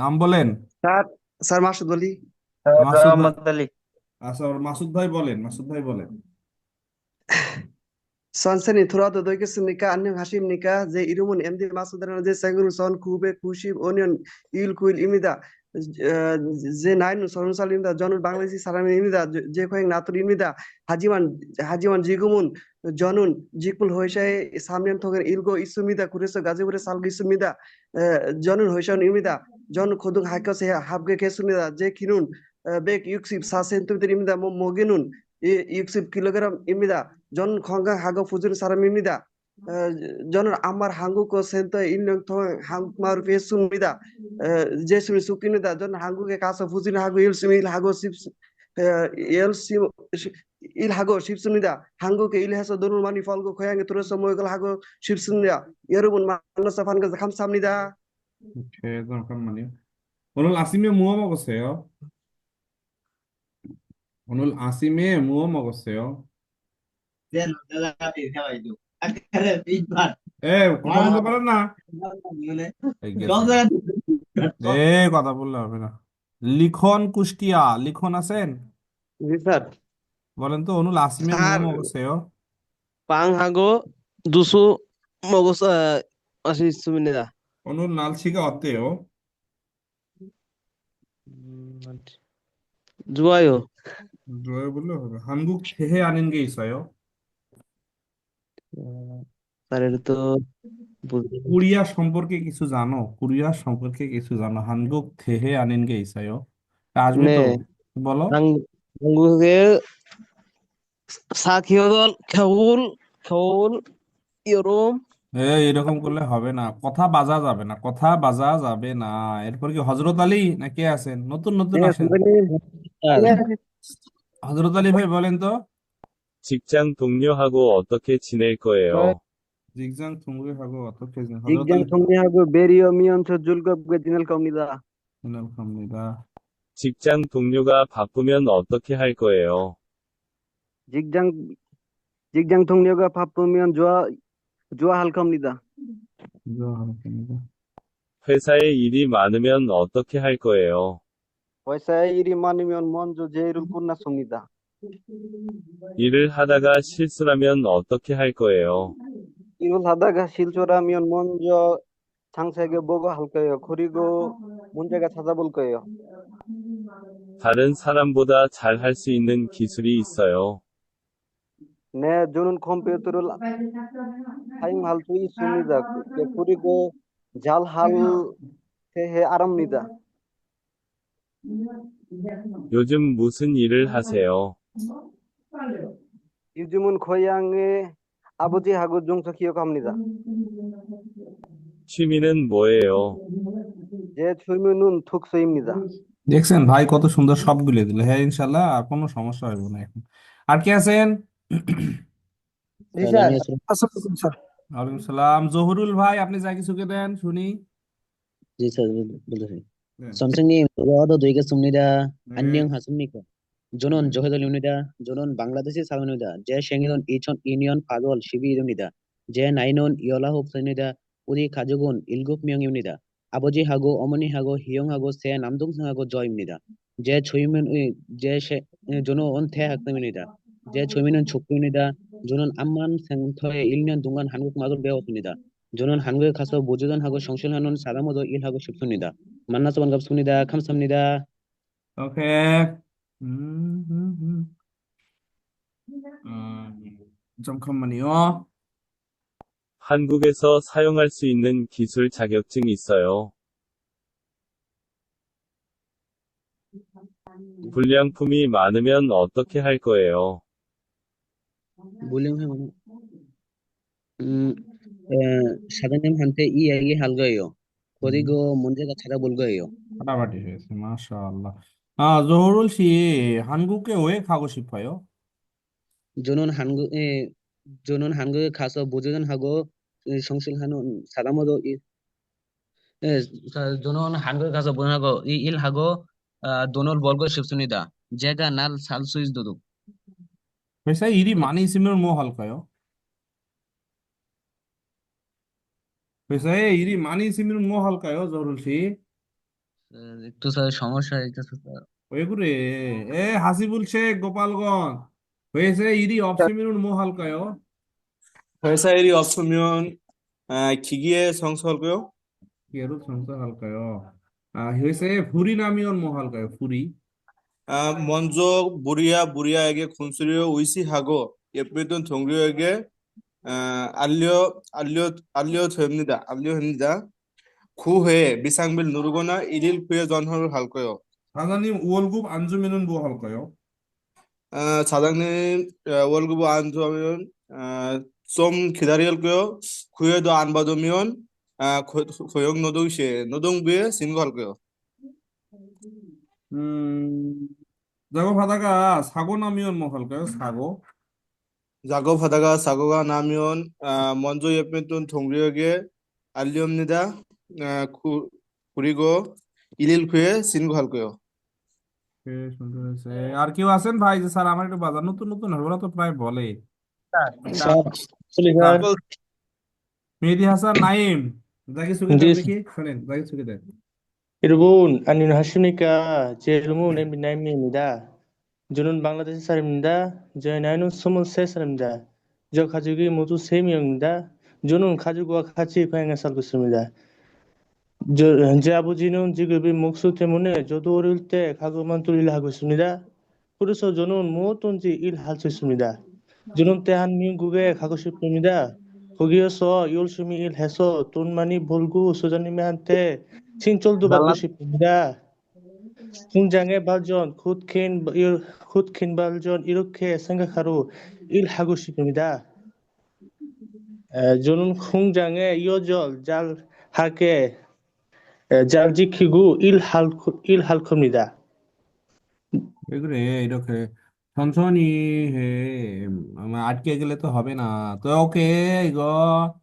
নাম বলেন। Sir sir Masud Ali. Masud Ali. আচ্ছা, মাসুদ ভাই বলেন মাসুদ ভাই বলেন। সনসনি হাসিম নিকা যে ইরুমুন এমদি মাসুদ সন খুবে খুশি ইল কুইল ইমিদা যে নাইন জনুন বাংলাদেশি ইমিদা যে কয়েক নাতুর ইমিদা হাজিমান হাজিমান জিগুমুন জনুন জিকুল হয়েছে সামনে ইলগো ইসুমিদা কুরেসো গাজীপুরে সালগ ইসুমিদা 저는 방글라데시 사람입니다. 제- 제 고향 나토르입니다. 하지만 하지만 지금은 저는 직불 회사에 3년 동안 일고 있습니다. 그래서 가지고에 살고 있습니다. 에, 저는 회사원입니다. 저는 고등 학교에 합격했습니다. 제 키는 164cm입니다. 몸무게는 60kg입니다. 저는 건강하고 부지런 사람입니다. 어, 저는 아마 한국어 센터에 1년 동안 한국말을 배웠습니다. 어, 제수를 숙입니다. 저는 한국에 가서 부지런하고 열심히 일하고 싶, 어, 열심히 일하고 싶습니다. 한국에 일해서 돈을 많이 벌고 고향에 들어서 모욕을 하고 싶습니다. 여러분 만나서 반가워서 감사합니다. 오케이 잠깐만요 오늘 아침에 뭐 먹었어요? 오늘 아침에 뭐 먹었어요? দেন দাদা এই খাওয়াই দিও আজকে বিশ বার এ কথা বলতে পারেন না বলে এই দশ গেছে। জায়গা এ কথা বললে হবে না লিখন কুষ্টিয়া লিখন আছেন জি স্যার বলেন তো অনুল আসিমের আর- মো পাং হাগো দুসু মগস আসি সুমিনেদা অনুল নালসিকা অতেয় জুয়ায়ো জয় বললে হবে। হানগুক ছেহে আনেনগে ইসয় স্যার এটা তো বুঝতে সম্পর্কে কিছু জানো? কোরিয়া সম্পর্কে কিছু জানো? হানগুক থেহে আনেনগে ইসয় আসবে তো বলো। 한국의 사기오돌 겨울 겨울 여름 এ এরকম করলে হবে না কথা বাজা যাবে না কথা বাজা যাবে না এরপর কি হজরত আলী না কে আছেন নতুন নতুন 네, আসেন 선배님. হজরত আলী ভাই বলেন তো 직장 동료하고 어떻게 지낼 거예요? 직장 동료하고 어떻게 지내 হজরত 직장 আলী 동료하고 메리어미언트 즐겁게 지낼 겁니다. 감사합니다 직장 동료가 바쁘면 어떻게 할 거예요? 직장 직장 동료가 바쁘면 좋아 좋아할 겁니다. 감사합니다 회사에 일이 많으면 어떻게 할 거예요? 회사에 일이 많으면 먼저 제 일을 끝났습니다. 일을 하다가 실수라면 어떻게 할 거예요? 일을 하다가 실수라면 먼저 상세하게 보고 할 거예요. 그리고 문제가 찾아볼 거예요. 다른 사람보다 잘 할 수 있는 기술이 있어요. 네, 저는 컴퓨터를 사용할 수 있습니다. 그- 그리고 잘할 해 알합니다. 요즘 무슨 일을 하세요? 요즘은 고향에 아버지하고 종서 기억합니다. 취미는 뭐예요? 제 취미는 독서입니다. দেখছেন ভাই কত সুন্দর সবগুলো দিল হ্যাঁ ইনশাল্লাহ আর কোনো সমস্যা হবে না এখন আর কে আছেন ওয়ালাইকুম সালাম। জহুরুল ভাই আপনি যা কিছু কে দেন শুনি। জি স্যার বলতেছি হ্যাঁ। বাংলাদেশি জে ইচন ইউনিয়ন ফাগল শিবি ইউনিদা জে নাইনন ইয়লা হোপ সুনিদা উদি খাজুগুন ইলগুপ মিয়ং আবজি হাগো অমনি হাগো হিয়ং হাগো সে নামদুং হাগো জয় ইউনিদা জে ছুইমেন জে জোনো অন থে হাকতাম ইউনিদা। 제 나이는 19살입니다. 우리 가족은 7명입니다. 아버지하고 어머니하고 희영하고 세 남동생하고 저입니다. 제 초이면 제 세- 저는 암만 센터에 1년 동안 한국말을 배웠습니다. 저는 한국에 가서 모주전하고 성실하는 사람으로 일하고 싶습니다. 만나서 반갑습니다. 감사합니다. 오케이 음, 음, 음. 음, 잠깐만요 한국에서 사용할 수 있는 기술 자격증 있어요. 불량품이 많으면 어떻게 할 거예요? बुलिंग है मतलब সাধারণ হানতে ই আগে হাল গয়ো করি গো মন জায়গা ছাড়া বল গয়ো ফাটাফাটি হয়েছে মাশাআল্লাহ। আ জহুরুল সি হানগুকে ওয়ে খাগো শিফায়ো জনন হানগু জনন হাগো ই জনন ই ইল হাগো দোনল বলগো শিবসুনিদা জায়গা নাল সাল সুইজ দুদুক। वैसे ईरी मानी सिमर मो हल कयो। वैसे ईरी मानी सिमर স্যার সমস্যা হইতেছে স্যার ওইগুরে এ হাসিবুল শেখ গোপালগঞ্জ হয়েছে ইরি অপসিমিউন মো হল কয়ো হয়েছে ইরি অপসিমিউন খিগিয়ে সংস হল কয়ো কিয়ারু সংস হল কয়ো হয়েছে ফুরি নামিয়ন মো ফুরি 먼저 무리야 무리야에게 군수를 의시하고 예쁘던 동료에게 아, 알려 알려 알려줍니다. 알려합니다. 그 후에 미상빌 누르거나 일일 후에 전화를 할 거예요. 사장님 월급 안 주면은 뭐 할까요? 아, 사장님 아, 월급 안 주면 아, 좀 기다릴게요. 그 후에도 안 받으면 아, 고- 고용 노동시에 노동부에 신고할 거예요. 음, 작업하다가 사고 나면 뭐 할까요? 사고? 작업하다가 사고가 나면 아, 먼저 옆에 있던 동료에게 알립니다. 아, 그, 그리고 일일 후에 신고할 거예요. বেশ সুন্দর হয়েছে। আর কেউ আছেন ভাই যে স্যার আমার একটু বাজার নতুন নতুন হবে ওরা তো প্রায় বলে মেহেদি হাসান নাইম যাকে চুকে দেন জি দেখি শোনেন যাকে চুকে দেন 여러분, 안녕하십니까? 제 이름은 엠비나임입니다. 저는 방글라데시 사람입니다. 제 나이는 23살입니다. 저 가족이 모두 3명입니다. 저는 가족과 같이 고향에 살고 있습니다. 저, 제 아버지는 직업이 목수 때문에 저도 어릴 때 가구만 일을 하고 있습니다. 그래서 저는 무엇든지 일할 수 있습니다. 저는 대한민국에 가고 싶습니다. 거기에서 열심히 일해서 돈 많이 벌고 소장님한테 Punjange baljon khutkin khutkin baljon irukke sangakharu ilhagu shikumida. Junun khungjange yojol jal hake jalji khigu ilhal ilhalkumida. 왜 그래 이렇게 천천히 해 아마 아껴길래 또 하베나 또 오케이 이거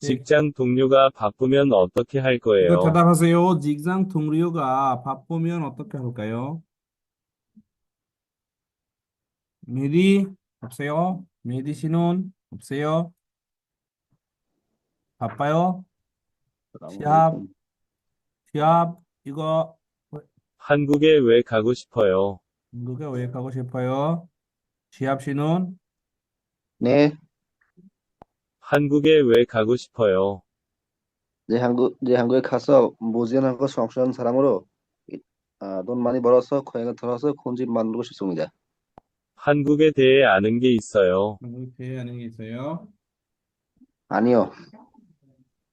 직장 동료가 바쁘면 어떻게 할 이거 거예요? 대답하세요 직장 동료가 바쁘면 어떻게 할까요? 메디 없어요? 메디 씨는 없어요? 바빠요? 시합 시합 이거 한국에 왜 가고 싶어요? 누가 왜 가고 싶어요? 시합 씨는 네, 한국에 왜 가고 싶어요? 제 한국, 제 한국에 가서 무지하고 성실한 사람으로 이- 아, 돈 많이 벌어서 고향에 들어서 큰집 만들고 싶습니다. 한국에 대해 아는 게 있어요. 한국 대하는 게 있어요? 아니요,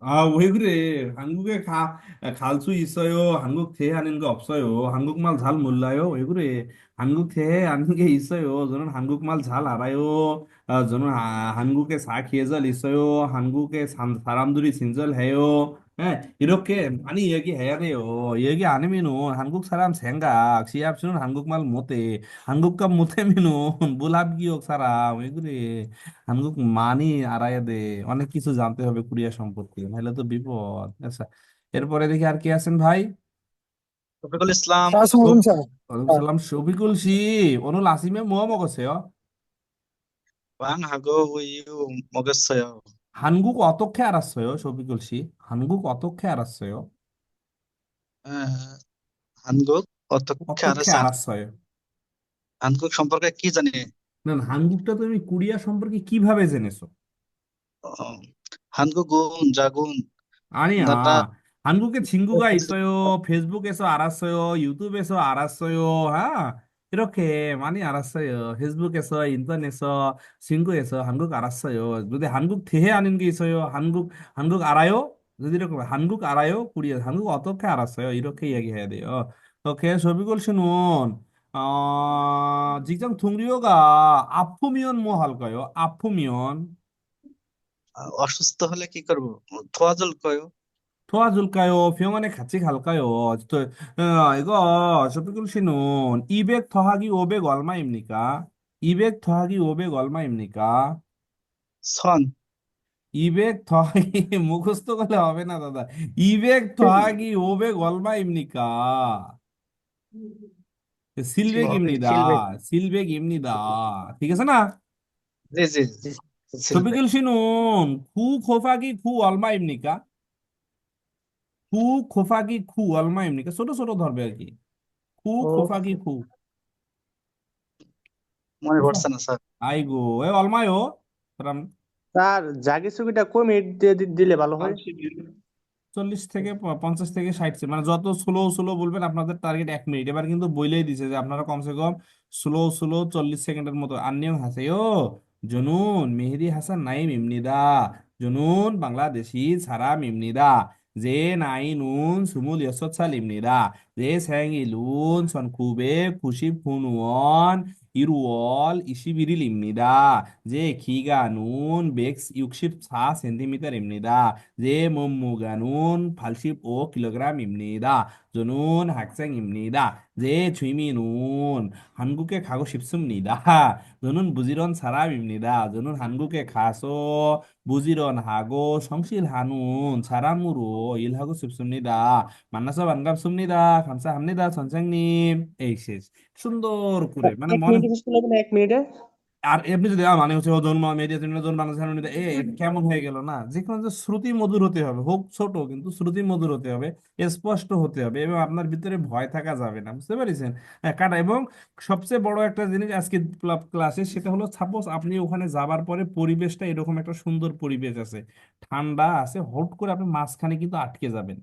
아, 왜 그래? 한국에 가, 갈 수 있어요. 한국 대하는 거 없어요. 한국말 잘 몰라요. 왜 그래? 한국 대하는 게 있어요. 저는 한국말 잘 알아요. 아, 저는 아, 한국에 사계절 있어요. 한국에 산, 사람들이 친절해요. 예, 이렇게 많이 얘기해야 돼요. 얘기 안 하면은 한국 사람 생각, 시합 씨는 한국말 못해. 한국말 못하면은 물합기역 사람. 왜 그래? 한국 많이 알아야 돼 অনেক কিছু জানতে হবে কোরিয়া সম্পর্কে নাহলে তো বিপদ আচ্ছা এরপরে দেখি আর কে আছেন ভাই রফিকুল ইসলাম ওয়ালাইকুম সালাম শফিকুল 씨 오늘 아침에 뭐 먹었어요? 빵하고 우유 먹었어요. হানগুক 어떻게 알았어요? 쇼비글 씨. 한국 어떻게 알았어요? 한국 어떻게 সম্পর্কে না 한국টা তুমি কোরিয়া সম্পর্কে কীভাবে জেনেছো? গুন জাগুন দাদা আনিয়া ফেসবুক এসো আরাসয় ইউটিউব এসো আরাসয় হ্যাঁ 이렇게 많이 알았어요. 페이스북에서, 인터넷에서, 친구에서 한국 알았어요. 근데 한국 대해 아는 게 있어요. 한국, 한국 알아요? 근데 이렇게 말, 한국 알아요? 코리아, 한국 어떻게 알았어요? 이렇게 얘기해야 돼요. 오케이, শফিকুল 씨는, 어, 직장 동료가 아프면 뭐 할까요? 아프면. 아, অসুস্থ হলে কি করব? 도와줄 거요. 도와줄까요? 병원에 같이 갈까요? 또, 어, 이거, 쇼핑글 씨는 200 더하기 500 얼마입니까? 200 더하기 500 얼마입니까? 선 200 더하기, মুখস্থ করলে হবে না দাদা 200 더하기 500 얼마입니까? 실백입니다. 실백입니다. ঠিক আছে না? জি জি জি 쇼핑글 씨는 9 곱하기 9 얼마입니까? খু খোফাকি খু অলমা এমনি ছোট ছোট ধরবে আর কি। খু ও খোফাকি খু। মনে পড়ছে না স্যার। আইগো এ স্যার দিলে ভালো হয়। চল্লিশ থেকে পঞ্চাশ থেকে ষাট মানে যত স্লো স্লো বলবেন আপনাদের টার্গেট এক মিনিট। এবার কিন্তু বইলেই দিছে যে আপনারা কমসে কম স্লো স্লো চল্লিশ সেকেন্ডের মতো। আন্নিও হাসেও জুনুন মেহেদি হাসান নাইম ইমনিদা। জুনুন বাংলাদেশি সারাম ইমনিদা। যে নাই নুন সুমুল ইয়সত সালিম নিরা 내 생일은 1999년 1월 21일입니다. 제 키가는 164cm입니다. 제 몸무게는 85kg입니다. 저는 학생입니다. 제 취미는 한국에 가고 싶습니다. 저는 부지런 사람입니다. 저는 한국에 가서 부지런하고 성실하는 사람으로 일하고 싶습니다. 만나서 반갑습니다. খামসা হামনিদা সনসাংনি এই শেষ সুন্দর করে মানে মনে এক মিনিটে আর এমনি যদি মানে হচ্ছে জন্ম মেডিয়া জন্ম বাংলাদেশ এ কেমন হয়ে গেল না যে কোনো শ্রুতি মধুর হতে হবে হোক ছোট কিন্তু শ্রুতি মধুর হতে হবে স্পষ্ট হতে হবে এবং আপনার ভিতরে ভয় থাকা যাবে না বুঝতে পারছেন কাটা এবং সবচেয়ে বড় একটা জিনিস আজকে ক্লাসে সেটা হলো সাপোজ আপনি ওখানে যাবার পরে পরিবেশটা এরকম একটা সুন্দর পরিবেশ আছে। ঠান্ডা আছে হট করে আপনি মাঝখানে কিন্তু আটকে যাবেন।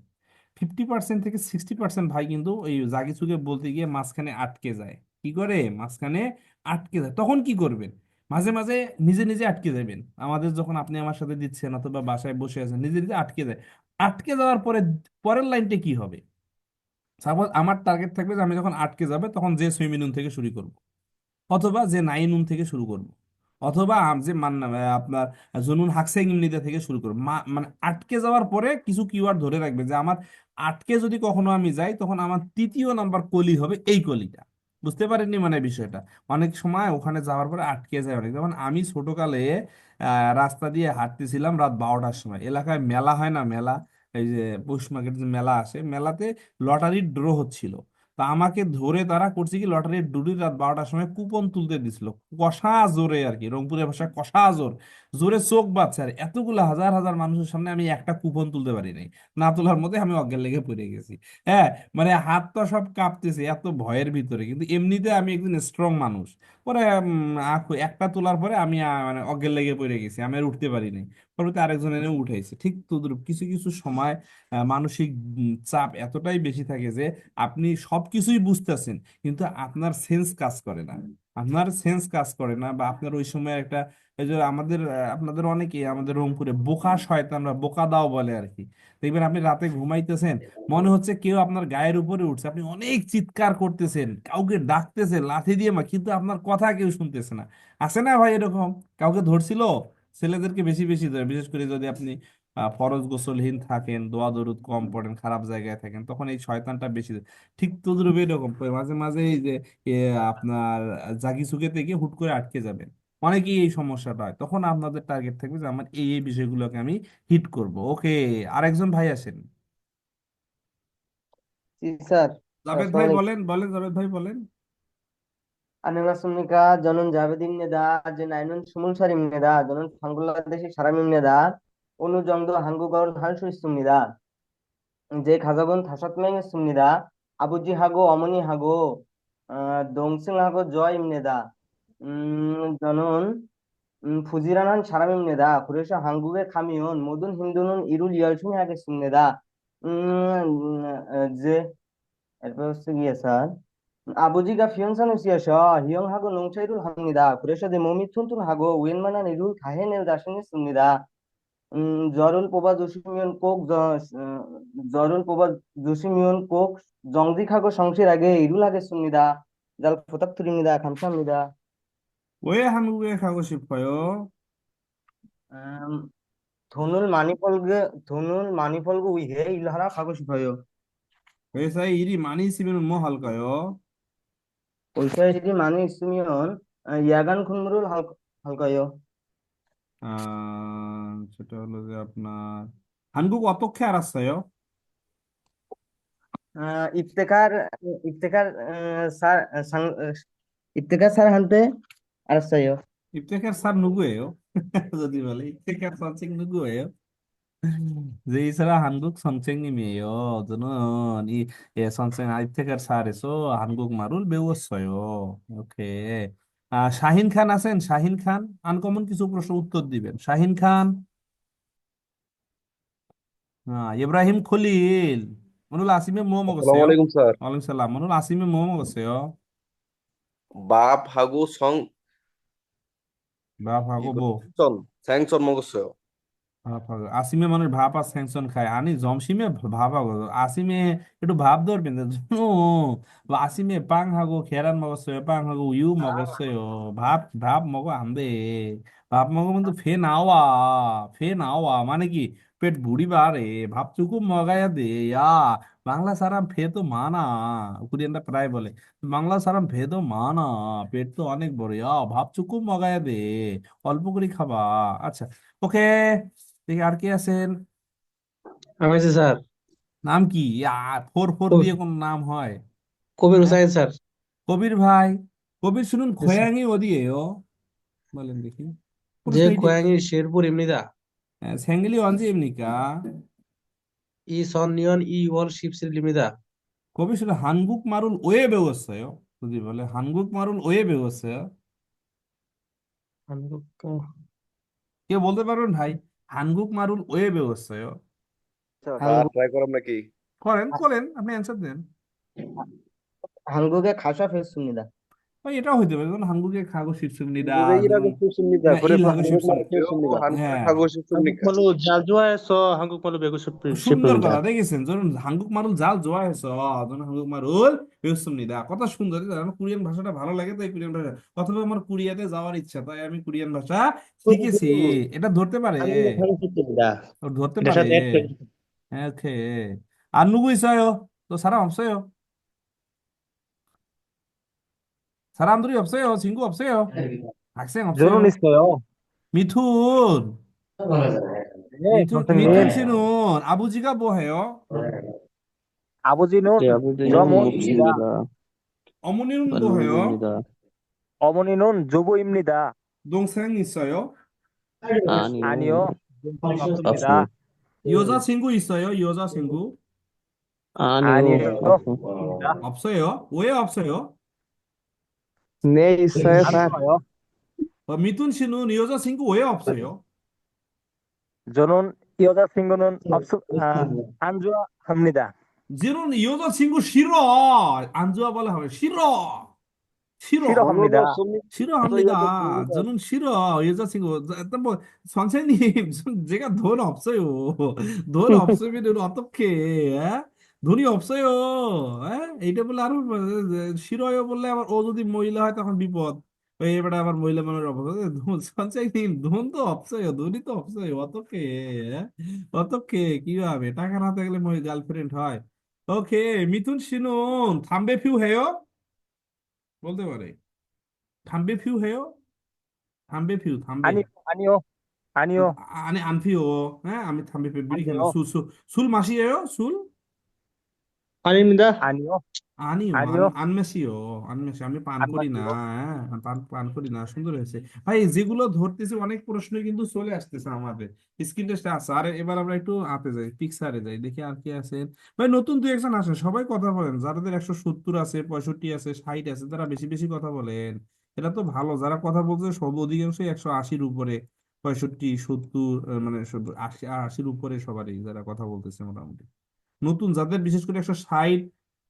ফিফটি পার্সেন্ট থেকে সিক্সটি পার্সেন্ট ভাই কিন্তু এই জাগিচুকে বলতে গিয়ে মাঝখানে আটকে যায়। কি করে? মাঝখানে আটকে যায়। তখন কি করবেন? মাঝে মাঝে নিজে নিজে আটকে যাবেন। আমাদের যখন আপনি আমার সাথে দিচ্ছেন অথবা বাসায় বসে আছেন, নিজে নিজে আটকে যায়। আটকে যাওয়ার পরে পরের লাইনটা কি হবে? সাপোজ আমার টার্গেট থাকবে যে আমি যখন আটকে যাবে, তখন যে সুইমিং নুন থেকে শুরু করব, অথবা যে নাইন নুন থেকে শুরু করব। অথবা যে মান আপনার জুনুন হাকসেং ইমনিদা থেকে শুরু করব মানে আটকে যাওয়ার পরে কিছু কিওয়ার্ড ধরে রাখবে যে আমার আটকে যদি কখনো আমি যাই, তখন আমার তৃতীয় নাম্বার কলি হবে এই কলিটা। বুঝতে পারেননি মানে বিষয়টা? অনেক সময় ওখানে যাওয়ার পরে আটকে যায় অনেক। যেমন আমি ছোটকালে রাস্তা দিয়ে হাঁটতেছিলাম রাত বারোটার সময়। এলাকায় মেলা হয় না? মেলা, এই যে পৌষ মার্কেট যে মেলা আসে, মেলাতে লটারির ড্র হচ্ছিল। তা আমাকে ধরে তারা করছে কি, লটারির ডুরি রাত বারোটার সময় কুপন তুলতে দিছিল। কষা জোরে আর কি, রংপুরের ভাষায় কষা জোর। জোরে চোখ বাচ্চা আর এতগুলো হাজার হাজার মানুষের সামনে আমি একটা কুপন তুলতে পারি নাই। না তোলার মধ্যে আমি অজ্ঞান লেগে পড়ে গেছি। হ্যাঁ মানে হাত তো সব কাঁপতেছে এত ভয়ের ভিতরে। কিন্তু এমনিতে আমি একজন স্ট্রং মানুষ। পরে একটা তোলার পরে আমি মানে অজ্ঞান লেগে পড়ে গেছি। আমি আর উঠতে পারি নাই। পরবর্তী আরেকজন এনে উঠাইছে। ঠিক তদ্রুপ কিছু কিছু সময় মানসিক চাপ এতটাই বেশি থাকে যে, আপনি সবকিছুই বুঝতেছেন, কিন্তু আপনার সেন্স কাজ করে না। আপনার সেন্স কাজ করে না বা আপনার ওই সময় একটা, এই যে আমাদের আপনাদের অনেকে আমাদের রংপুরে বোকা শয়তানরা বোকা দাও বলে আর কি। দেখবেন আপনি রাতে ঘুমাইতেছেন, মনে হচ্ছে কেউ আপনার গায়ের উপরে উঠছে। আপনি অনেক চিৎকার করতেছেন, কাউকে ডাকতেছেন, লাথি দিয়ে মা, কিন্তু আপনার কথা কেউ শুনতেছে না। আছে না ভাই এরকম? কাউকে ধরছিল? ছেলেদেরকে বেশি বেশি ধরে, বিশেষ করে যদি আপনি ফরজ গোসলহীন থাকেন দোয়া দরুদ কম পড়েন খারাপ জায়গায় থাকেন তখন এই শয়তানটা বেশি ঠিক তদ্রুপ এরকম মাঝে মাঝে এই যে আপনার জাগি সুকে থেকে হুট করে আটকে যাবেন। অনেকেই এই সমস্যাটা হয়। তখন আপনাদের টার্গেট থাকবে যে আমার এই এই বিষয়গুলোকে আমি হিট করব। ওকে আরেকজন ভাই আসেন। জাভেদ ভাই বলেন বলেন জাভেদ ভাই বলেন। আনিমা জনন জাভেদিন নেদা যে নাইনুন সুমুল সারিম নেদা জনন ফাঙ্গুল্লাদেশি সারামিম নেদা 어느 정도 한국어를 할 수 있습니다. 제 가족은 다섯 명있습니다 아버지하고 어머니하고 어, 동생하고 저입니다. 음, 저는 음, 부지런한 사람입니다. 그래서 한국에 가면 모든 힌두는 일을 열심히 하겠습니다. 음, 음 이제 아버지가 평산을 쓰여서 형하고 농사 일을 합니다. 그래서 내 몸이 튼튼하고 웬만한 일을 다 해낼 자신 있습니다. 음, 저를 뽑아주시면 꼭 저, 어, 저를 뽑아주시면 꼭 정직하고 성실하게 일을 하겠습니다. 잘 부탁드립니다. 감사합니다. 왜 한국에 가고 싶어요? 음, 돈을 많이 벌게 돈을 많이 벌고 위해 일하러 가고 싶어요. 회사에 일이 많이 있으면 뭐 할까요? পয়সা 일이 많이 있으면 어, 야간 근무를 할, 할까요? সেটা হলো যে আপনার 한국 어떻게 알았어요? Iftekhar Iftekhar sir Iftekhar sir 한테 알았어요. 이때가 산 누구예요? 저기 말해. 이때가 선생 누구예요? 제 이사라 한국 선생님이에요. 저는 이 예, 선생 이태가 살에서 한국말을 배웠어요. 이렇게 Shahin Khan আছেন? শাহিন খান আনকমন কিছু প্রশ্ন উত্তর দিবেন। শাহিন খান? ইব্রাহিম খলিল। মনুল আসিমে মোম গছে আসসালামু স্যার। ওয়ালাইকুম সালাম। মনুল আসিমে মোম গছে বাপ হাগু সং বাপ হাগু বো স্যাংচন মগসয় ভাবা আসিমে মানে ভাপ আর স্যাংশন খায়। আনি জমসিমে ভাপ হাগো আসিমে একটু ভাপ ধরবেন ও আসিমে পাং হাগো খেরান মগসয় পাং হাগো ইউ মগসয় ভাপ ভাপ মগ আমবে ভাপ মগ মানে ফে নাওয়া ফে নাওয়া মানে কি? পেট বুড়ি বারে ভাপ চুকু মগায়া দে ইয়া বাংলা সারাম ফে তো মানা কোরিয়ানরা প্রায় বলে। বাংলা সারাম ফে তো মানা পেট তো অনেক বড় ইয়া ভাপ চুকু মগায়া দে অল্প করে খাবা। আচ্ছা ওকে। দেখি আর কে আছেন আমি স্যার নাম কি ফোর ফোর দিয়ে কোন নাম হয় কবির হুসাইন স্যার কবির ভাই কবির শুনুন খোয়াঙ্গি ও দিয়ে ও বলেন দেখি যে খোয়াঙ্গি শেরপুর ইমনিদা স্যাঙ্গেলি অঞ্জি ইমনিকা ই সন নিয়ন ই ওয়াল শিপসির লিমিদা কবি শুধু হানগুক মারুল ওয়ে বেওসয় যদি বলে হানগুক মারুল ওয়ে বেওসয় হানগুক কে বলতে পারবেন ভাই হানগুক মারুল ওয়ে ব্যবসায় ট্রাই করেন নাকি করেন করেন আপনি অ্যান্সার দেন হানগুকে খাসা ফেস সুনিদা ভাই এটাও হইতে পারে যেমন 한국에 가고 싶습니다 한국에 일하고 যেমন 싶습니다. হ্যাঁ 그래서 일하고 한국말 싶습니다 배웠습니다. 한국에 হ্যাঁ 가고 싶습니까? 한국말로 잘 좋아해서 한국말로 배우고 싶, সুন্দর 싶습니다. কথা দেখেছেন যখন 한국말을 잘 좋아해서 저는 한국말을 배웠습니다 কথা সুন্দর আমার কোরিয়ান ভাষাটা ভালো লাগে তাই কোরিয়ান ভাষা অথবা আমার কোরিয়াতে যাওয়ার ইচ্ছা তাই আমি কোরিয়ান ভাষা শিখেছি এটা ধরতে পারে 한국어 가고 싶습니다. 어, ধরতে 그래서 পারে 내 হ্যাঁ, 오케이 안 누구 사람 사람들이 없어요 친구 없어요 학생 저는 없어요 있어요. 미툰 네, 미툰 선생님. 미툰 씨는 아버지가 뭐 해요 아버지는 제 아버지는 부모입니다. 없습니다. 어머니는 뭐 해요. 어머니는 주부입니다. 동생 있어요 아니요, 아니요, 없습니다. 없습니다. 여자친구 있어요 여자친구 아니요, 아니요. 없어요 왜 없어요 네, 있어요, 네, 안 사요. 어, 민튼 씨는 여자친구 왜 없어요? 저는 여자친구는 네, 없, 아, 안 좋아합니다. 쟤는 여자친구 싫어. 안 좋아 보려 하면 싫어. 싫어. 싫어합니다. 싫어합니다. 저는 싫어. 여자친구. 일단 뭐 선생님, 제가 돈 없어요. 돈 없으면 어떻게? ধনী অপসয় হ্যাঁ? এইটা বলে আরও শিরয় বললে আবার ও যদি মহিলা হয় তখন বিপদ। এবারে আবার মহিলা মানুষ সঞ্চয় ধন তো অপসয় ধনী তো অপসয় অত কে হ্যাঁ? অত কে কি কীভাবে টাকা না থাকলে গার্লফ্রেন্ড হয়। ওকে মিথুন শুনুন থামবে ফিউ হেয় বলতে পারে। থামবে ফিউ হেয় থামবে ফিউ থামবে। আনিও আনিও আনে আনফিও হ্যাঁ? আমি থামবে ফিউ বিড়ি খেলাম। সুল মাসি হেয় সুল? আনিও আনিও আনিও আনমেসিও আমি পান করি না হ্যাঁ পান পান করি না সুন্দর হয়েছে ভাই যেগুলো ধরতেছি অনেক প্রশ্ন কিন্তু চলে আসতেছে আমাদের। স্ক্রিন আছে। আর এবার আমরা একটু যাই যাই দেখি আর আছে। ভাই নতুন দুই একজন সবাই কথা বলেন। যাদের একশো সত্তর আছে পঁয়ষট্টি আছে ষাট আছে তারা বেশি বেশি কথা বলেন। এটা তো ভালো যারা কথা বলছে সব অধিকাংশই একশো আশির উপরে পঁয়ষট্টি সত্তর মানে আশি আশির উপরে সবারই যারা কথা বলতেছে মোটামুটি। নতুন যাদের বিশেষ করে একশো ষাট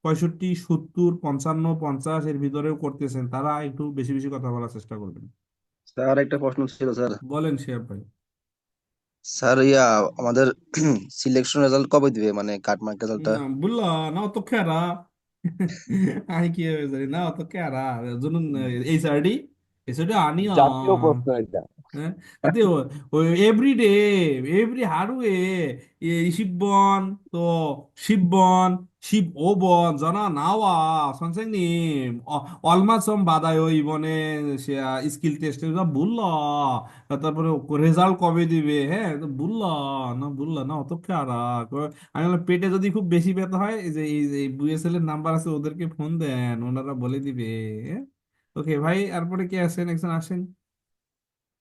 পঁয়ষট্টি সত্তর পঞ্চান্ন পঞ্চাশ এর ভিতরেও করতেছেন। তারা একটু বেশি বেশি কথা বলার চেষ্টা করবেন। স্যার একটা প্রশ্ন ছিল স্যার। বলেন শিহাব ভাই। স্যার ইয়া আমাদের সিলেকশন রেজাল্ট কবে দিবে? মানে কাটমার্ক রেজাল্টটা না বললা না অত খেয়ারা আমি কি জানি না অত খেয়ারা জন্য এইচআরডি এইচআরডি আনিও জাতীয় প্রশ্ন এটা। 근데 에브리데 에브리 하루에 이 20번 또 10번 15번 전화 나와 선생님 어, 얼마 좀 받아요 이번에 시야 스킬 테스트 나 몰라 তারপরে রেজাল্ট কবে দিবে হ্যাঁ তো বললা না বললা না অতকে আরা কয়- আমি বললাম পেটে যদি খুব বেশি ব্যথা হয় এই যে এই যে বুয়েসএল এর নাম্বার আছে ওদেরকে ফোন দেন ওনারা বলে দিবে ওকে ভাই তারপরে কে আছেন একজন আসেন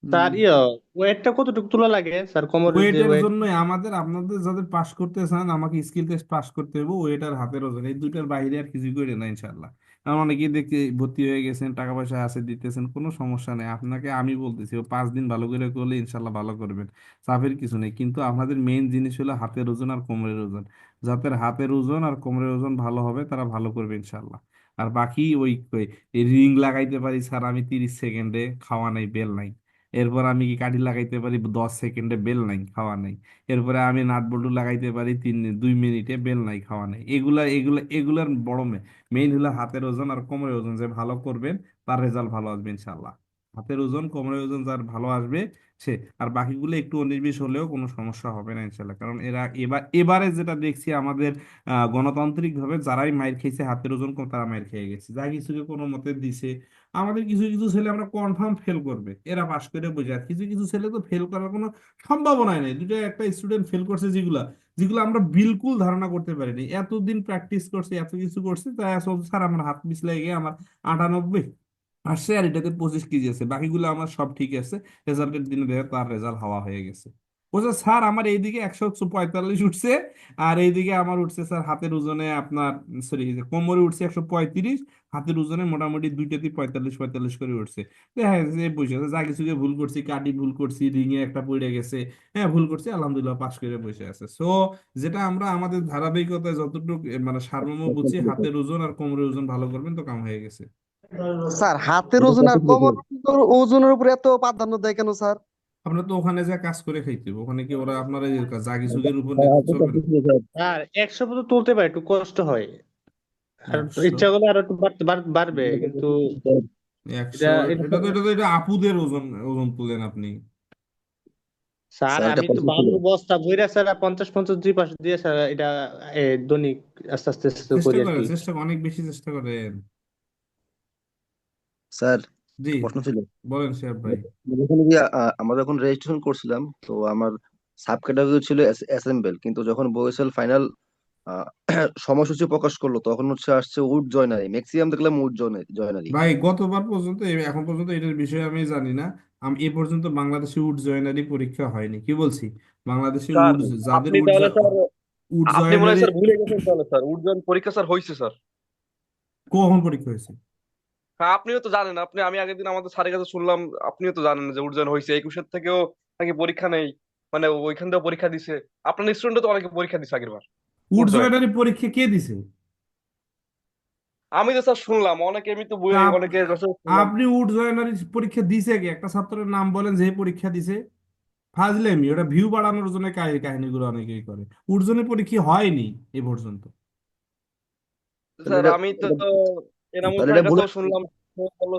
স্যার ইয়ে ওয়েটটা কতটুকু তোলা লাগে? স্যার কোমরের যে ওয়েটের ওয়েট জন্য আমাদের আপনাদের যাদের পাস করতে চান আমাকে স্কিল টেস্ট পাস করতে হবে ওয়েট আর হাতের ওজন। এই দুইটার বাইরে আর কিছু করে না ইনশাল্লাহ কারণ অনেকেই ভর্তি হয়ে গেছেন টাকা পয়সা আছে দিতেছেন কোনো সমস্যা নেই। আপনাকে আমি বলতেছি ও পাঁচ দিন ভালো করে করলে ইনশাল্লাহ ভালো করবেন। চাপের কিছু নেই। কিন্তু আপনাদের মেইন জিনিস হলো হাতের ওজন আর কোমরের ওজন। যাদের হাতের ওজন আর কোমরের ওজন ভালো হবে তারা ভালো করবে ইনশাল্লাহ আর বাকি ওই রিং লাগাইতে পারি স্যার আমি তিরিশ সেকেন্ডে খাওয়া নাই বেল নাই। এরপর আমি কি কাঠি লাগাইতে পারি? দশ সেকেন্ডে বেল নাই, খাওয়া নাই। এরপরে আমি নাট বল্টু লাগাইতে পারি তিন, দুই মিনিটে বেল নাই, খাওয়া নাই। এগুলা এগুলা, এগুলার বড় মেইন হলো হাতের ওজন আর কোমরের ওজন। যে ভালো করবেন, তার রেজাল্ট ভালো আসবে ইনশাল্লাহ হাতের ওজন, কোমরের ওজন যার ভালো আসবে, সে। আর বাকিগুলো একটু বিশ হলেও কোনো সমস্যা হবে না ইনশাল্লাহ কারণ এরা এবার, এবারে যেটা দেখছি আমাদের গণতান্ত্রিক ভাবে যারাই মাইর খেয়েছে, হাতের ওজন কম তারা মাইর খেয়ে গেছে। যা কিছুকে কোনো মতে দিছে। আমাদের কিছু কিছু ছেলে আমরা কনফার্ম ফেল করবে। এরা পাশ করে বোঝে আর কিছু কিছু ছেলে তো ফেল করার কোনো সম্ভাবনাই নেই। দুটো একটা স্টুডেন্ট ফেল করছে যেগুলা, যেগুলো আমরা বিলকুল ধারণা করতে পারিনি। এতদিন প্র্যাকটিস করছে, এত কিছু করছে, তাই স্যার আমার হাত পিছলে গিয়ে আমার আটানব্বই আসছে আর এটাতে পঁচিশ কেজি আছে। বাকিগুলো আমার সব ঠিক আছে। রেজাল্টের দিনে দেখে তার রেজাল্ট হওয়া হয়ে গেছে। বলছে স্যার আমার এইদিকে একশো পঁয়তাল্লিশ উঠছে আর এইদিকে আমার উঠছে স্যার হাতের ওজনে আপনার সরি কোমরে উঠছে একশো পঁয়ত্রিশ হাতের ওজনে মোটামুটি দুইটাতে পঁয়তাল্লিশ পঁয়তাল্লিশ করে উঠছে। দেখা যাচ্ছে বসে আছে। যা কিছু ভুল করছি কাটি ভুল করছি রিং এ একটা পড়ে গেছে। হ্যাঁ ভুল করছি আলহামদুলিল্লাহ পাশ করে বসে আছে। সো যেটা আমরা আমাদের ধারাবাহিকতায় যতটুকু মানে সারমর্ম বুঝছি হাতের ওজন আর কোমরের ওজন ভালো করবেন তো কাম হয়ে গেছে। স্যার হাতের ওজন আর কোমর ওজনের উপর এত প্রাধান্য দেয় কেন স্যার? আপনার তো ওখানে যা কাজ করে খাইতে ওখানে কি ওরা আপনার এই জাগি যুগের উপর আর একশো পর্যন্ত তুলতে পারে একটু কষ্ট হয়। আর ইচ্ছা করলে আরও একটু বাড়বে কিন্তু একশো এটা এটা তো এটা তো এটা আপুদের ওজন ওজন তুলেন আপনি। স্যার স্যার আমি তো বালুর বস্তা বইরা স্যার পঞ্চাশ পঞ্চাশ দুই পাশে দিয়ে স্যার এটা দৈনিক আস্তে আস্তে চেষ্টা করি চেষ্টা অনেক বেশি চেষ্টা করেন। স্যার জি প্রশ্ন ছিল। বলেন ভাই। যখন গিয়ে আহ, আমরা যখন রেজিস্ট্রেশন করছিলাম তো আমার সাব ক্যাটাগরি ছিল অ্যাসেম্বল কিন্তু যখন বয়েসেল ফাইনাল সময়সূচি প্রকাশ করল তখন হচ্ছে আসছে উড জয়নারি ম্যাক্সিমাম দেখলাম উড জয়নারি ভাই গতবার পর্যন্ত এ- এখন পর্যন্ত এটার বিষয়ে আমি জানি না। আমি এ পর্যন্ত বাংলাদেশে উড জয়নারি পরীক্ষা হয়নি। কি বলছি? বাংলাদেশে স্যার উড যাদের আপনি উড তাহলে স্যার উড আপনি মনে হয় জয়েনারি স্যার ভুলে গেছেন তাহলে স্যার। পরীক্ষা স্যার হয়েছে স্যার। কখন পরীক্ষা হয়েছে? হ্যাঁ আপনিও তো জানেন আপনি আমি আগের দিন আমাদের স্যারের কাছে শুনলাম আপনিও তো জানেন যে উর্জন হয়েছে একুশের থেকেও নাকি পরীক্ষা নেই মানে ওইখান থেকে পরীক্ষা দিছে। আপনার স্টুডেন্ট তো অনেকে পরীক্ষা দিছে আগের বার। উড উর্জয়ের পরীক্ষা কে দিছে? আমি তো স্যার শুনলাম অনেকে আমি তো বই অনেকে আপনি উড জয়েনারি পরীক্ষা দিছে কি? একটা ছাত্রের নাম বলেন যে পরীক্ষা দিছে। ফাজলেমি ওটা ভিউ বাড়ানোর জন্য কাহিনীগুলো অনেকেই করে। উড জয়েনারি পরীক্ষা হয়নি এ পর্যন্ত। স্যার আমি তো এনামুল তাহলে ভুল কাছেও শুনলাম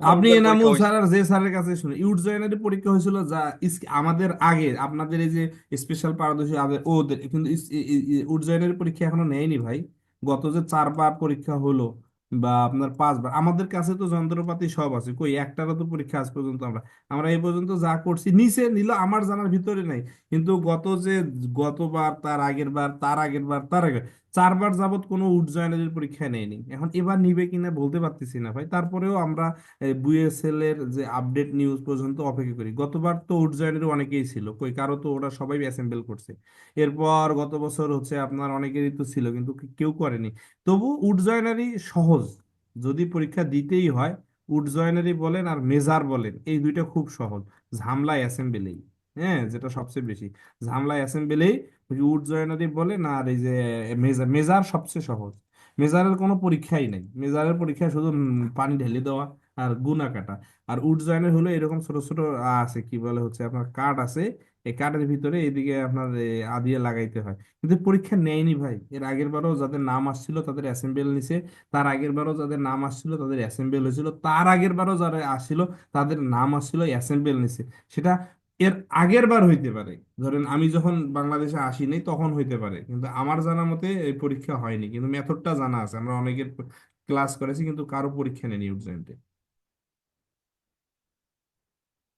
আপনি এনামুল হয়েছে। স্যার আর যে স্যারের কাছে শুনে জয়েনারি পরীক্ষা হয়েছিল যা ইস- আমাদের আগে আপনাদের এই যে স্পেশাল পারদর্শী আগে- ওদের কিন্তু ইস- ই- ই- ই- উড জয়েনারি পরীক্ষা এখনও নেয়নি ভাই। গত যে চারবার পরীক্ষা হলো বা আপনার পাঁচবার আমাদের কাছে তো যন্ত্রপাতি সব আছে। কই একটারও তো পরীক্ষা আজ পর্যন্ত আমরা আমরা এই পর্যন্ত যা করছি নিচে নিল আমার জানার ভিতরে নাই। কিন্তু গত যে গতবার তার আগের বার তার আগের বার তার আগে চারবার যাবত কোনো উড জয়েনারির পরীক্ষা নেয়নি। এখন এবার নিবে কিনা বলতে পারতেছি না ভাই। তারপরেও আমরা বুয়েসএল এর যে আপডেট নিউজ পর্যন্ত অপেক্ষা করি। গতবার তো উড জয়েনারি অনেকেই ছিল। কই কারও তো ওরা সবাই অ্যাসেম্বল করছে। এরপর গত বছর হচ্ছে আপনার অনেকেরই তো ছিল, কিন্তু কেউ করেনি। তবু উড জয়েনারি সহজ। যদি পরীক্ষা দিতেই হয় উড জয়েনারি বলেন আর মেজার বলেন, এই দুইটা খুব সহজ। ঝামলা অ্যাসেম্বলেই। হ্যাঁ যেটা সবচেয়ে বেশি। ঝামলা অ্যাসেম্বলেই উড জয়েনারি না, আর এই যে মেজার মেজার সবচেয়ে সহজ। মেজারের কোনো পরীক্ষাই নাই। মেজারের পরীক্ষা শুধু পানি ঢেলে দেওয়া আর গুণা কাটা। আর উড জয়েনের হলো এরকম ছোট ছোট আছে, কি বলে হচ্ছে, আপনার কাঠ আছে, এই কাঠের ভিতরে এদিকে আপনার আদিয়ে লাগাইতে হয়। কিন্তু পরীক্ষা নেয়নি ভাই। এর আগের বারও যাদের নাম আসছিল তাদের অ্যাসেম্বল নিছে, তার আগের বারও যাদের নাম আসছিল তাদের অ্যাসেম্বল হয়েছিল, তার আগের বারও যারা আসছিল তাদের নাম আসছিল অ্যাসেম্বল নিছে। সেটা এর আগের বার হইতে পারে। ধরেন আমি যখন বাংলাদেশে আসি নাই তখন হইতে পারে। কিন্তু আমার জানা মতে এই পরীক্ষা হয়নি। কিন্তু মেথডটা জানা আছে। আমরা অনেকের ক্লাস করেছি কিন্তু কারও পরীক্ষা নেই ইউজেন্টে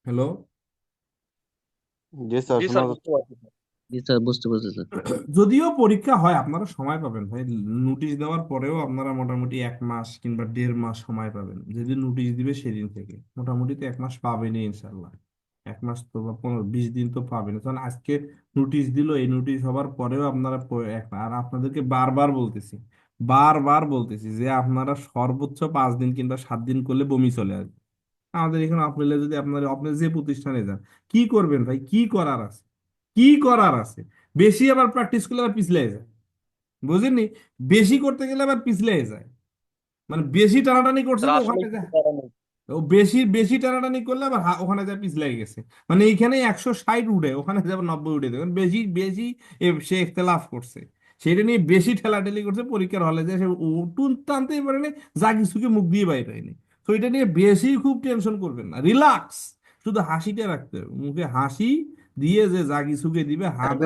হ্যালো? জি স্যার বুঝতে পারছি। স্যার। জি স্যার বুঝতে পারছি স্যার। যদিও পরীক্ষা হয় আপনারা সময় পাবেন ভাই। নোটিশ দেওয়ার পরেও আপনারা মোটামুটি এক মাস কিংবা দেড় মাস সময় পাবেন। যেদিন নোটিশ দিবে সেদিন থেকে। মোটামুটি তো এক মাস পাবেনই ইনশাল্লাহ এক মাস তো বা পনেরো বিশ দিন তো পাবেন কারণ আজকে নোটিশ দিল এই নোটিশ হবার পরেও আপনারা এক- আর আপনাদেরকে বারবার বলতেছি বারবার বলতেছি যে আপনারা সর্বোচ্চ পাঁচ দিন কিংবা সাত দিন করলে বমি চলে আসবে। আমাদের এখানে আপনারা যদি আপনার আপনি যে প্রতিষ্ঠানে যান কি করবেন ভাই? কি করার আছে? কি করার আছে? বেশি আবার প্র্যাকটিস করলে আবার পিছলে যায়। বুঝেননি? বেশি করতে গেলে আবার পিছলে যায়। মানে বেশি টানাটানি করছে ওখানে যায়। ও বেশি বেশি টানাটানি করলে আবার ওখানে যা পিছলাই গেছে। মানে এইখানে একশো ষাট উঠে ওখানে যাবে নব্বই উঠে দেবে বেশি বেশি সে ইখতিলাফ করছে। সেটা নিয়ে বেশি ঠেলাঠেলি করছে পরীক্ষার হলে যে সে টুন টানতেই পারেনি যা কিছুকে মুখ দিয়ে বাইর হয়নি তো এটা নিয়ে বেশি খুব টেনশন করবেন না। রিল্যাক্স শুধু হাসিটা রাখতে হবে। মুখে হাসি দিয়ে যে যা কিছুকে দিবে হাত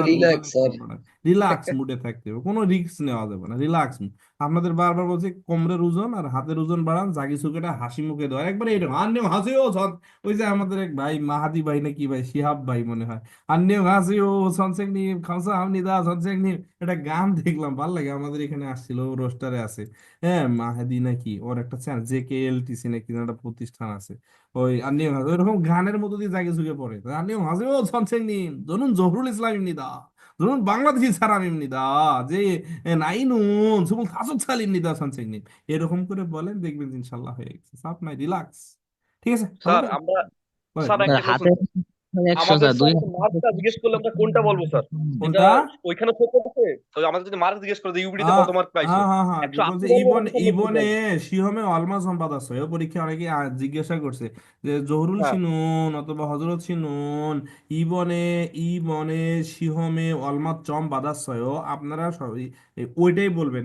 রিল্যাক্স মুডে থাকতে হবে, কোনো রিস্ক নেওয়া যাবে না রিল্যাক্স আপনাদের বারবার বলছে, কোমরের ওজন আর হাতের ওজন বাড়ান জাগি সুকেটা হাসি মুখে দেওয়া একবারে এটা আন্নেও হাসিও সৎ ওই যে আমাদের এক ভাই, মাহাদি ভাই না কি ভাই, শিহাব ভাই মনে হয়। আন্নেও হাসিও সনসেক নি খামসা আমনি দা সনসেক নি এটা গান দেখলাম, ভালো লাগে, আমাদের এখানে আসছিল রোস্টারে আছে। হ্যাঁ মাহাদি নাকি, ওর একটা channel, J K L TC নাকি একটা প্রতিষ্ঠান আছে। ওই আন্নেও হাসি, ওইরকম গানের মতো দিয়ে জাগি সুকে পড়ে। আন্নেও হাসিও সনসেক নি ধরুন জহরুল ইসলাম ইমনি দা ধরুন বাংলাদেশি সারাম ইমনি দা যে নাইনুন সুবুল খাসুক সালিম নিদা সানসেক নিন এরকম করে বলেন দেখবেন ইনশাআল্লাহ ইনশাল্লাহ হয়ে গেছে সাপ নাই রিল্যাক্স ঠিক আছে স্যার আমরা স্যার একটা হাতে মার্কটা জিজ্ঞেস করলে আমরা কোনটা বলব স্যার? কোনটা? ওইখানে চোখ আছে? তো আমাদের যদি মার্ক জিজ্ঞেস করে ইউবিডিতে হ্যাঁ কত মার্ক পাইছো? হ্যাঁ হ্যাঁ ইবন ইবনে শিহমে অলমা সম্পাদ আছে পরীক্ষা অনেকে জিজ্ঞাসা করছে যে জহুরুল শিনুন অথবা হজরত শিনুন ইবনে ইবনে শিহমে অলমাত চম বাদাসয় আপনারা সবাই ওইটাই বলবেন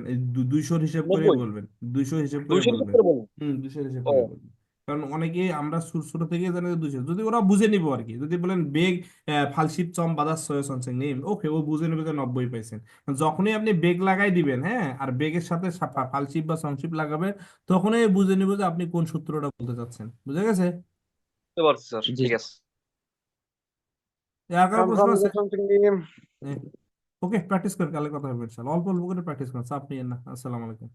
দুইশোর হিসেব করে বলবেন দুইশো হিসেব করে বলবেন। হুম দুইশোর হিসেব করে বলবেন। কারণ অনেকে আমরা ছোট ছোট থেকে জানি যে দুইশো যদি ওরা বুঝে নিব আর কি। যদি বলেন বেগ ফালশিপ চম বাদাস সয় সনসেং নেই ওকে ও বুঝে নেবে যে নব্বই পাইছেন যখনই আপনি বেগ লাগাই দিবেন হ্যাঁ আর বেগের সাথে ফালশিপ বা সংশিপ লাগাবেন তখনই বুঝে নিব যে আপনি কোন সূত্রটা বলতে চাচ্ছেন। বুঝে গেছে? বুঝতে পারছি স্যার জি। ঠিক আছে। কারও প্রশ্ন আছে? ওকে প্র্যাকটিস করে কালে কথা হবে ইনশাআল্লাহ অল্প অল্প করে প্র্যাকটিস করেন চাপ নিয়েন না। আসসালামু আলাইকুম।